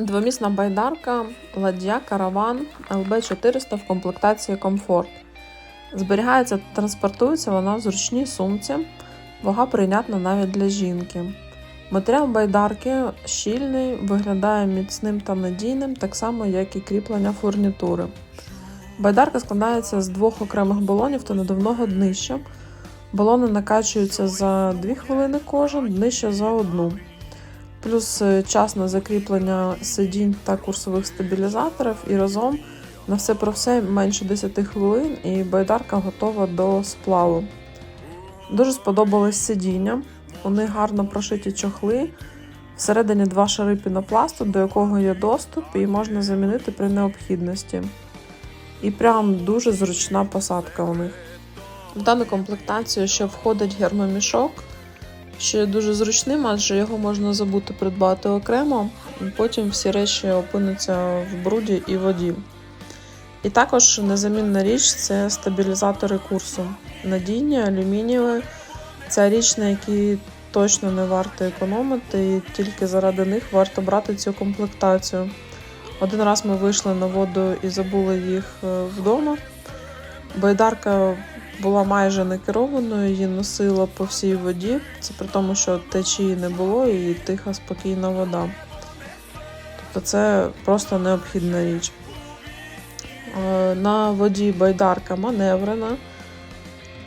Двомісна байдарка, ладья, караван ЛБ400 в комплектації комфорт. Зберігається та транспортується вона в зручній сумці, вага прийнятна навіть для жінки. Матеріал байдарки щільний, виглядає міцним та надійним, так само як і кріплення фурнітури. Байдарка складається з двох окремих балонів та надувного днища. Балони накачуються за 2 хвилини кожен, днище за одну. Плюс е, час на закріплення сидінь та курсових стабілізаторів і разом на все про все менше 10 хвилин, і байдарка готова до сплаву. Дуже сподобались сидіння. Них гарно прошиті чохли. Всередині два шари пінопласту, до якого є доступ, і можна замінити при необхідності. І прям дуже зручна посадка у них. В дану комплектацію ще входить гермомішок, що є дуже зручним, адже його можна забути придбати окремо, і потім всі речі опинуться в бруді і воді. І також незамінна річ це стабілізатори курсу. Надійні, алюмінієві. Це річ, на якій точно не варто економити, і тільки заради них варто брати цю комплектацію. Один раз ми вийшли на воду і забули їх е, вдома. Байдарка була майже не керованою, її носило по всій воді. Це при тому, що течії не було і тиха, спокійна вода. Тобто це просто необхідна річ. Е, На воді байдарка маневрена,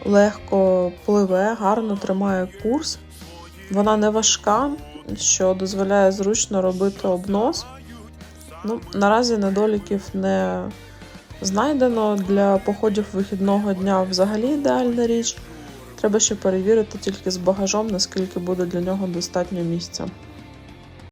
легко пливе, гарно тримає курс. Вона не важка, що дозволяє зручно робити обнос. Ну, наразі недоліків не знайдено. Для походів вихідного дня взагалі ідеальна річ. Треба ще перевірити тільки з багажом, наскільки буде для нього достатньо місця.